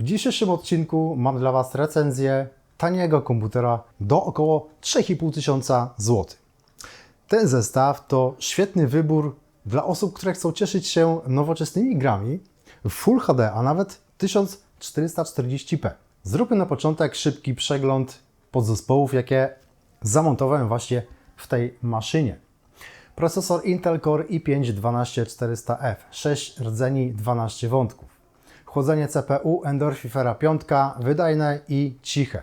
W dzisiejszym odcinku mam dla Was recenzję taniego komputera do około 3,5 tysiąca złotych. Ten zestaw to świetny wybór dla osób, które chcą cieszyć się nowoczesnymi grami w Full HD, a nawet 1440p. Zróbmy na początek szybki przegląd podzespołów, jakie zamontowałem właśnie w tej maszynie. Procesor Intel Core i5-12400F, 6 rdzeni, 12 wątków. Chłodzenie CPU Endorphifera 5, wydajne i ciche.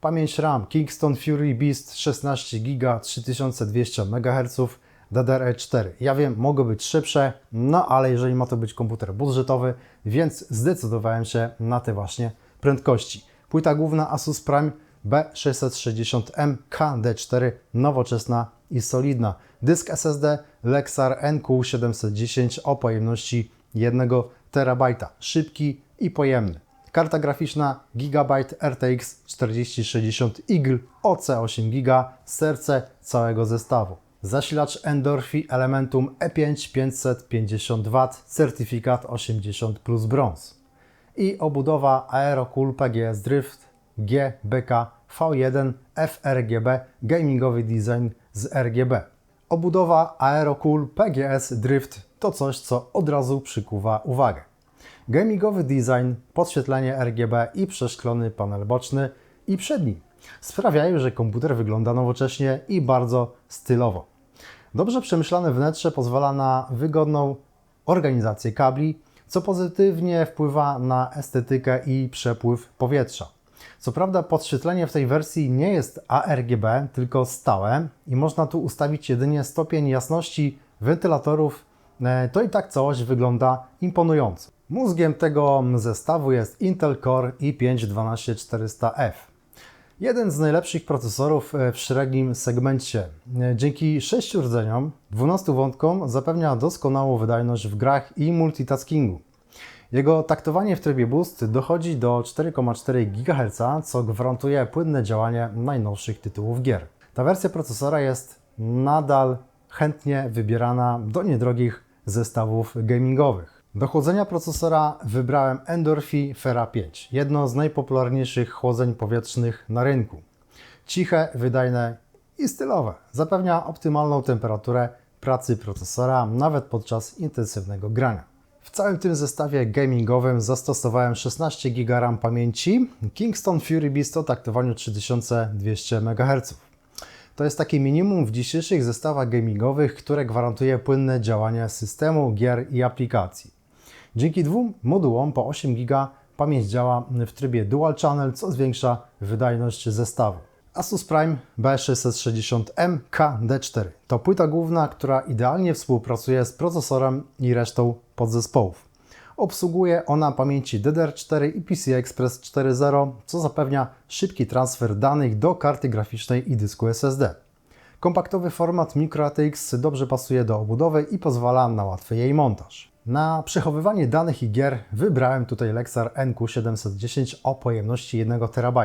Pamięć RAM Kingston Fury Beast 16 GB 3200 MHz DDR4. Ja wiem, mogą być szybsze, no ale jeżeli ma to być komputer budżetowy, więc zdecydowałem się na te właśnie prędkości. Płyta główna Asus Prime B660M KD4, nowoczesna i solidna. Dysk SSD Lexar NQ710 o pojemności 1 TB, szybki i pojemny. Karta graficzna Gigabyte RTX 4060 Eagle OC8 GB, serce całego zestawu. Zasilacz Endorphi Elementum E E5 550W, certyfikat 80 plus brąz. I obudowa Aerocool PGS Drift GBK V1 FRGB gamingowy design z RGB. Obudowa Aerocool PGS Drift to coś, co od razu przykuwa uwagę. Gamingowy design, podświetlenie RGB i przeszklony panel boczny i przedni sprawiają, że komputer wygląda nowocześnie i bardzo stylowo. Dobrze przemyślane wnętrze pozwala na wygodną organizację kabli, co pozytywnie wpływa na estetykę i przepływ powietrza. Co prawda podświetlenie w tej wersji nie jest ARGB, tylko stałe i można tu ustawić jedynie stopień jasności wentylatorów, to i tak całość wygląda imponująco. Mózgiem tego zestawu jest Intel Core i5-12400F. Jeden z najlepszych procesorów e, w średnim segmencie. E, Dzięki 6 rdzeniom, 12 wątkom zapewnia doskonałą wydajność w grach i multitaskingu. Jego taktowanie w trybie boost dochodzi do 4,4 GHz, co gwarantuje płynne działanie najnowszych tytułów gier. Ta wersja procesora jest nadal chętnie wybierana do niedrogich zestawów gamingowych. Do chłodzenia procesora wybrałem Endorphi Fera 5, jedno z najpopularniejszych chłodzeń powietrznych na rynku. Ciche, wydajne i stylowe. Zapewnia optymalną temperaturę pracy procesora nawet podczas intensywnego grania. W całym tym zestawie gamingowym zastosowałem 16 GB pamięci Kingston Fury Beast o taktowaniu 3200 MHz. To jest takie minimum w dzisiejszych zestawach gamingowych, które gwarantuje płynne działanie systemu, gier i aplikacji. Dzięki dwóm modułom po 8 GB pamięć działa w trybie Dual Channel, co zwiększa wydajność zestawu. Asus Prime B660M KD4 to płyta główna, która idealnie współpracuje z procesorem i resztą podzespołów. Obsługuje ona pamięci DDR4 i PCI Express 4.0, co zapewnia szybki transfer danych do karty graficznej i dysku SSD. Kompaktowy format microATX dobrze pasuje do obudowy i pozwala na łatwy jej montaż. Na przechowywanie danych i gier wybrałem tutaj Lexar NQ710 o pojemności 1 TB.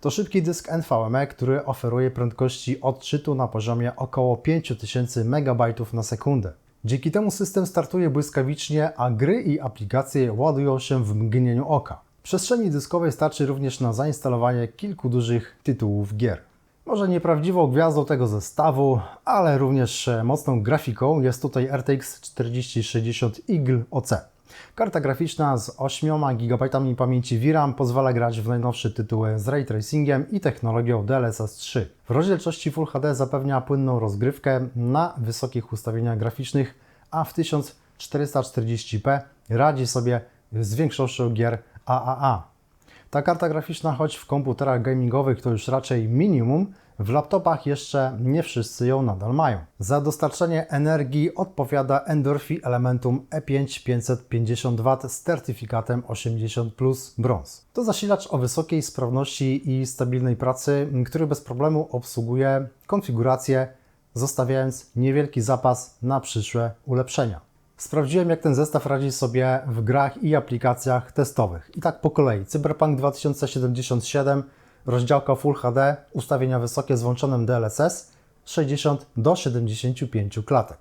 To szybki dysk NVMe, który oferuje prędkości odczytu na poziomie około 5000 MB na sekundę. Dzięki temu system startuje błyskawicznie, a gry i aplikacje ładują się w mgnieniu oka. Przestrzeni dyskowej starczy również na zainstalowanie kilku dużych tytułów gier. Może nieprawdziwą gwiazdą tego zestawu, ale również mocną grafiką jest tutaj RTX 4060 Eagle OC. Karta graficzna z 8 GB pamięci VRAM pozwala grać w najnowsze tytuły z ray tracingiem i technologią DLSS 3. W rozdzielczości Full HD zapewnia płynną rozgrywkę na wysokich ustawieniach graficznych, a w 1440p radzi sobie z większością gier AAA. Ta karta graficzna, choć w komputerach gamingowych to już raczej minimum, w laptopach jeszcze nie wszyscy ją nadal mają. Za dostarczenie energii odpowiada Endorphi Elementum E E5 550W z certyfikatem 80 plus brąz. To zasilacz o wysokiej sprawności i stabilnej pracy, który bez problemu obsługuje konfigurację, zostawiając niewielki zapas na przyszłe ulepszenia. Sprawdziłem, jak ten zestaw radzi sobie w grach i aplikacjach testowych. I tak po kolei. Cyberpunk 2077, rozdziałka Full HD, ustawienia wysokie z włączonym DLSS, 60 do 75 klatek.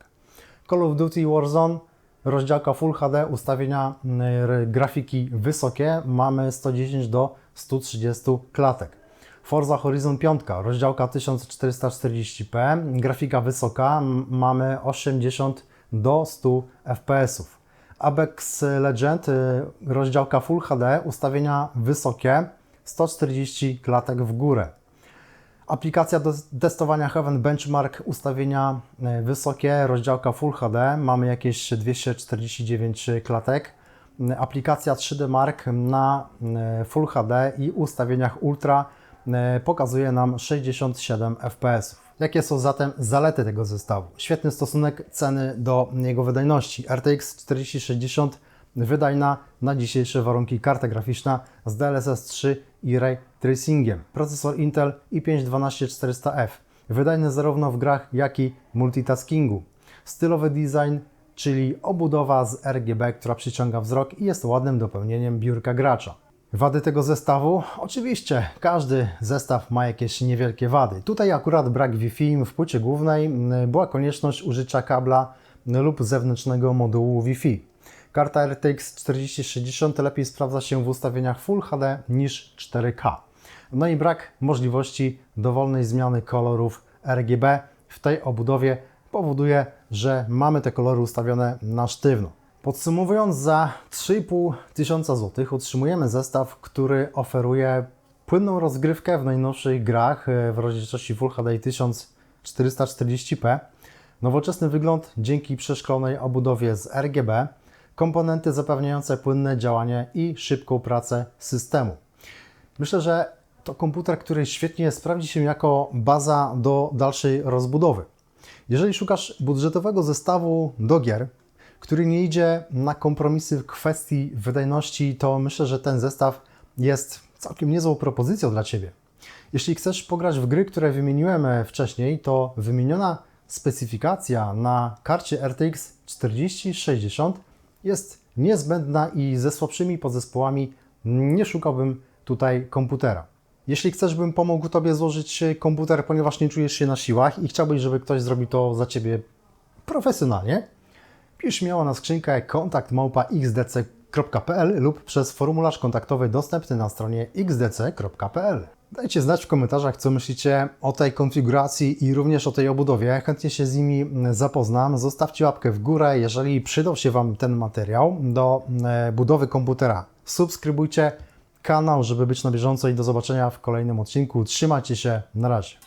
Call of Duty Warzone rozdziałka Full HD, ustawienia mm, grafiki wysokie, mamy 110 do 130 klatek. Forza Horizon 5, rozdziałka 1440p, grafika wysoka, mamy 80 do 100 fps. Apex Legend, y, rozdziałka Full HD, ustawienia wysokie, 140 klatek w górę. Aplikacja do testowania Heaven Benchmark, ustawienia e, wysokie, rozdziałka Full HD, mamy jakieś 249 klatek. M, Aplikacja 3D Mark na e, Full HD i ustawieniach Ultra e, pokazuje nam 67 fps. Jakie są zatem zalety tego zestawu? Świetny stosunek ceny do jego wydajności. RTX 4060 wydajna na dzisiejsze warunki karta graficzna z DLSS 3 i Ray Tracingiem. Procesor Intel i5-12400F. Wydajny zarówno w grach, jak i multitaskingu. Stylowy design, czyli obudowa z RGB, która przyciąga wzrok i jest ładnym dopełnieniem biurka gracza. Wady tego zestawu? Oczywiście, każdy zestaw ma jakieś niewielkie wady. Tutaj akurat brak Wi-Fi w płycie głównej, była konieczność użycia kabla lub zewnętrznego modułu Wi-Fi. Karta RTX 4060 lepiej sprawdza się w ustawieniach Full HD niż 4K. No i brak możliwości dowolnej zmiany kolorów RGB w tej obudowie powoduje, że mamy te kolory ustawione na sztywno. Podsumowując, za 3,5 tysiąca złotych otrzymujemy zestaw, który oferuje płynną rozgrywkę w najnowszych grach e, w rozdzielczości Full HD 1440p, nowoczesny wygląd dzięki przeszklonej obudowie z RGB, komponenty zapewniające płynne działanie i szybką pracę systemu. Myślę, że to komputer, który świetnie sprawdzi się jako baza do dalszej rozbudowy. Jeżeli szukasz budżetowego zestawu do gier, który nie idzie na kompromisy w kwestii wydajności, to myślę, że ten zestaw jest całkiem niezłą propozycją dla Ciebie. Jeśli chcesz pograć w gry, które wymieniłem e, wcześniej, to wymieniona specyfikacja na karcie RTX 4060 jest niezbędna i ze słabszymi podzespołami nie szukałbym tutaj komputera. Jeśli chcesz, bym pomógł Tobie złożyć komputer, ponieważ nie czujesz się na siłach i chciałbyś, żeby ktoś zrobił to za Ciebie profesjonalnie, pisz śmiało na skrzynkę kontakt xdc.pl lub przez formularz kontaktowy dostępny na stronie xdc.pl. Dajcie znać w komentarzach, co myślicie o tej konfiguracji i również o tej obudowie. Chętnie się z nimi zapoznam. Zostawcie łapkę w górę, jeżeli przydał się Wam ten materiał do e, budowy komputera. Subskrybujcie kanał, żeby być na bieżąco i do zobaczenia w kolejnym odcinku. Trzymajcie się, na razie.